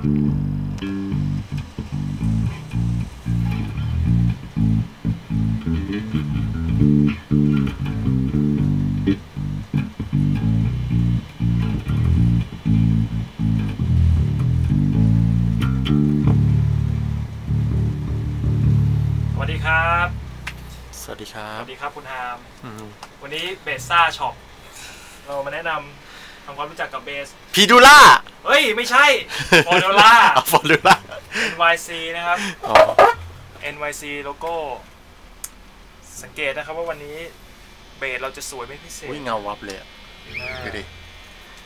สวัสดีครับ สวัสดีครัสบ วัสดีครับคุณฮามอืมวันนี้เบสซ่าช็อปเรามาแนะนำทำความรู้จักกับเบสพีดูล่าเฮ้ย ไม่ใช่ฟอร์ดล่าฟอร์ดูล่า NYC นะครับอ๋อ NYC โลโก้ สังเกตนะครับว่าวันนี้เบสเราจะสวยไม่พิเศษอุ้ยเงาวับเลยอะอ่าดูดิ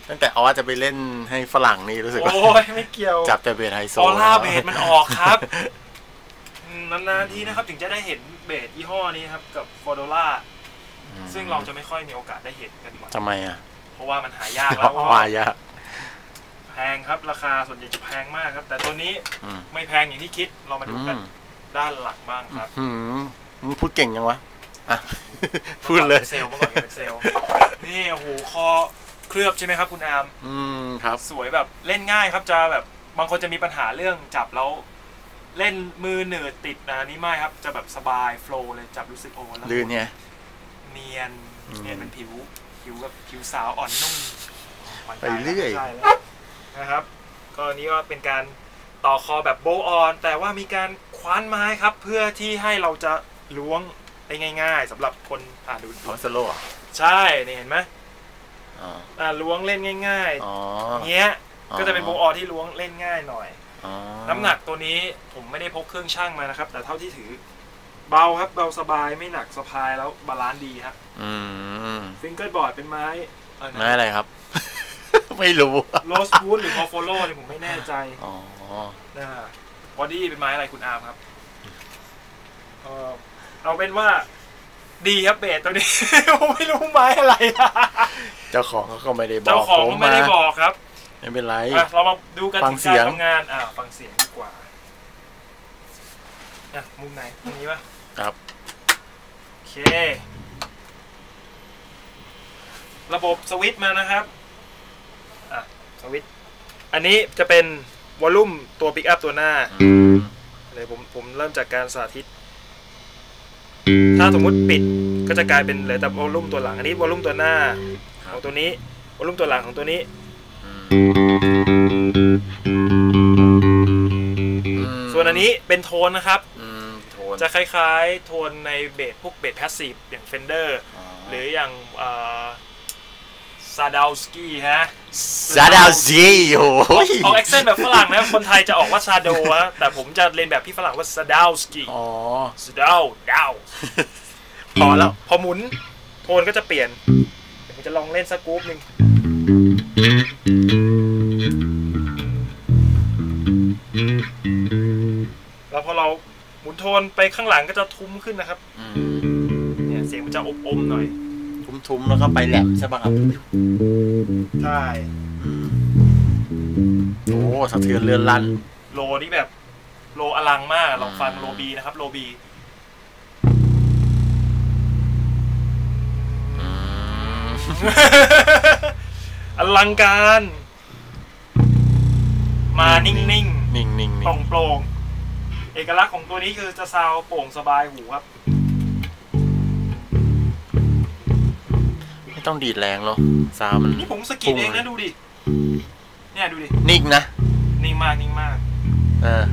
ตั้งแต่ออสจะไปเล่นให้ฝรั่งนี่รู้สึกว่าโอ้ยไม่เกี่ยว จับแต่เบสไฮโซออร่าแล้วเบสมันออกครับอืมนานๆทีนะครับ ถึงจะได้เห็นเบสยี่ห้อนี้ครับ กับฟอร์ดล่าอืมซึ่งเราจะไม่ค่อยมีโอกาสได้เห็นกันบ่อยทำไมอะ เพราะว่ามันหายากแล้ววายะแพงครับ ราคาส่วนใหญ่จะแพงมากครับ แต่ตัวนี้อืมไม่แพงอย่างที่คิดเรามาดูอืกันมด้านหลังบ้างครับอืมมึงพูดเก่งยังวะอะพูดเลยเซลเมื่อก่อนเป็นเซลนี่โอ้โหคอเคลือบใช่ไหมครับ คุณอามอืมครับ สวยแบบเล่นง่ายครับจะแบบบางคนจะมีปัญหาเรื่องจับแล้วเล่นมือเหนืดติดนะนี่ไม่ครับ จะแบบสบายโฟล์เลยจับรู้สึกโอ้แล้วลื่นเนี่ยเนียนอืมเนียนเป็นผิว ผิวแบบผิวสาวอ่อนนุ่มหวานไปเรื่อย ใช่แล้วนะครับ ก็อันนี้ก็เป็นการต่อคอแบบโบว์ออน แต่ว่ามีการคว้านไม้ครับ เพื่อที่ให้เราจะล้วงได้ง่าย ๆสำหรับคนอ่าดูพอสโลอะใช่เนี่ยเห็นไหมอ๋ออ่าล้วงเล่นง่ายอ๋อ ๆเงี้ยก็จะเป็นโบว์ออนที่ล้วงเล่นง่ายหน่อย อ๋อน้ำหนักตัวนี้ผมไม่ได้พกเครื่องช่างมานะครับ แต่เท่าที่ถือ เบาครับเบาสบายไม่หนักสะพายแล้วบาลานซ์ดีครับ อืมฟิงเกิลบอร์ดเป็นไม้ไม่อะไรครับ ไม่รู้โรสวูดหรือพอโฟโลเนี่ยผมไม่แน่ใจ อ๋อนะบอดี้เป็นไม้อะไรคุณอาร์มครับเออเอาเป็นว่าดีครับเบสตัวนี้ผมไม่รู้ไม้อะไรเจ้าของเขาก็ไม่ได้บอกเจ้าของผก็ไม่ได้บอกครับ ไม่เป็นไรอะเรามาดูกันฟังถึงเสีการยงทำงานอ่าฟังเสียงดีกว่าอะมุมไหนมุมนี้ปะ ครับ โอเค ระบบสวิตช์มานะครับอะสวิตช์อันนี้จะเป็นวอลลุ่มตัวปิกอัพตัวหน้าอืมเลยผมผมเริ่มจากการสาธิต ถ้าสมมุติปิดก็จะกลายเป็นเหลือแต่วอลลุ่มตัวหลัง อันนี้วอลลุ่มตัวหน้าของตัวนี้วอลลุ่มตัวหลังของตัวนี้ส่วนอันนี้เป็นโทนนะครับอืมโท นจะคล้ายๆ โทนในเบสพวกเบสแพสซีฟอย่าง Fender หรืออย่างซาดาวสกี้ฮะซาดาวซีโอ้ยออกแอคเซนต์แบบฝรั่งนะ คนไทยจะออกว่าซาโดฮะแต่ผมจะเรียนแบบพี่ฝรั่งว่าซาดาวสกี้อ๋อซาดาวดาวพอแล้ว พอหมุน โทนก็จะเปลี่ยนเดี๋ยวผมจะลองเล่นสักกรุ๊ปหนึ่ง หมุนโทนไปข้างหลังก็จะทุ้มขึ้นนะครับอืมเนี่ยเสียงมันจะอบอมๆหน่อย ทุ้มๆแล้วก็ไปแหลมใช่ป่ะครับใช่โอ้สะเทือนเลื่อนลั่น โลนี่แบบ โลอลังมากลองฟังโลบีนะครับ โลบีอืมอลังการ มานิ่งนิ่งนิ่งๆนิ่งโปร่งๆ เอกลักษณ์ของตัวนี้คือจะซาวโปร่งสบายหูครับ ไม่ต้องดีดแรงหรอกซาวมันนี่ผมสะกิดเองนะดูดิ เนี่ยดูดิ นิ่งนะ นิ่งมากนิ่งมากเออ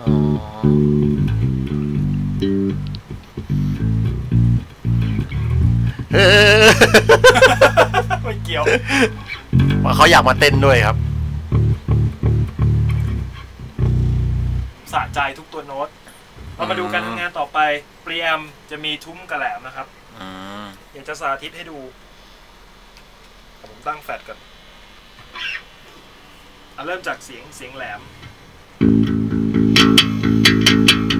อ๋อเออไม่เกี่ยวว่าเขาอยากมาเต้นด้วยครับ สะใจทุกตัวโน้ต เรามาดูการทำงานต่อไปเปรียมจะมีทุ้มกระแหลมนะครับอืมอยากจะสาธิตให้ดูแต่ผมตั้งแฟลชก่อนเอาเริ่มจากเสียงเสียงแหลม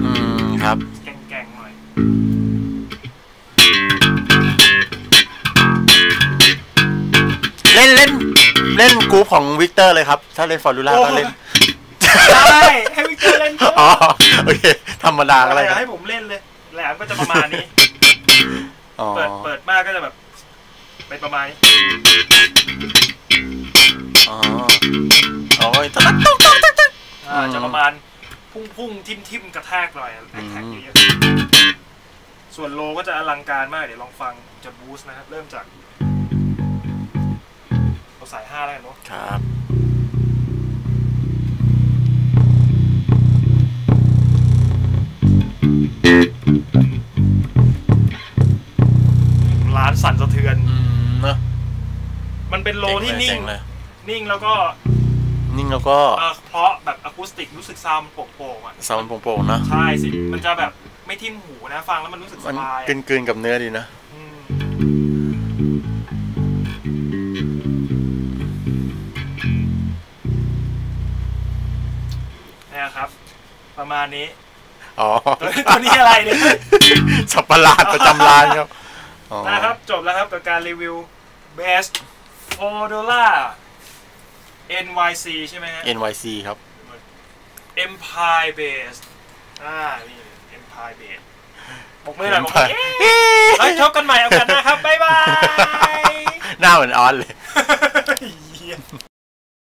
อืมครับแกร่งๆหน่อยเล่นเล่นเล่นกรุ๊ปของวิกเตอร์เลยครับ ถ้าเล่นฟอร์ดูล่าโอ้ก็เล่น ได้ให้วิกเตอร์เล่นอ๋อโอเคธรรมดาก็อะไรได้ครับให้ผมเล่นเลยแหลมก็จะประมาณนี้อ๋อเปิดเปิดมากก็จะแบบเป็นประมาณนี้อ๋ออ๋อตะลักตุ๊กตุ๊กตุ๊กตุ๊กอ่าอืมจะประมาณพุ่งพุ่งทิมทิมๆกระแทกหน่อยแท็กแท็กอืมเยอะๆส่วนโลก็จะอลังการมากเดี๋ยวลองฟังจะบูสต์นะครับเริ่มจากเราสายห้าแล้วกันเนาะครับ นโลที่นิ่เจ๋งเลย นิ่งแล้วก็ นิ่งแล้วก็เอ่อเพราะแบบอะคูสติกรู้สึกซาวด์มันโปร่งๆอะซาวด์โปร่งๆเนอะใช่สิมันจะแบบไม่ทิ่มหูนะฟังแล้วมันรู้สึกสมันบายกลืนๆกับเนื้อดีนะอืมเนี่ยครับ ประมาณนี้ อ๋อตัวตัวนี้อะไรเนี่ยสับประหลาดประจำร้านครับอ๋อนะครับ จบแล้วครับกับการรีวิว Best f o r d o l a NYC ใช่ไหมฮะ NYC ครับ Empire Base อ่า นี่ Empire Base บอกมือหน่อยบอกมือ Empire เอ้ยแล้วชบกันใหม่เอากันนะครับ บ๊ายบาย หน้าเหมือนออนเลยบ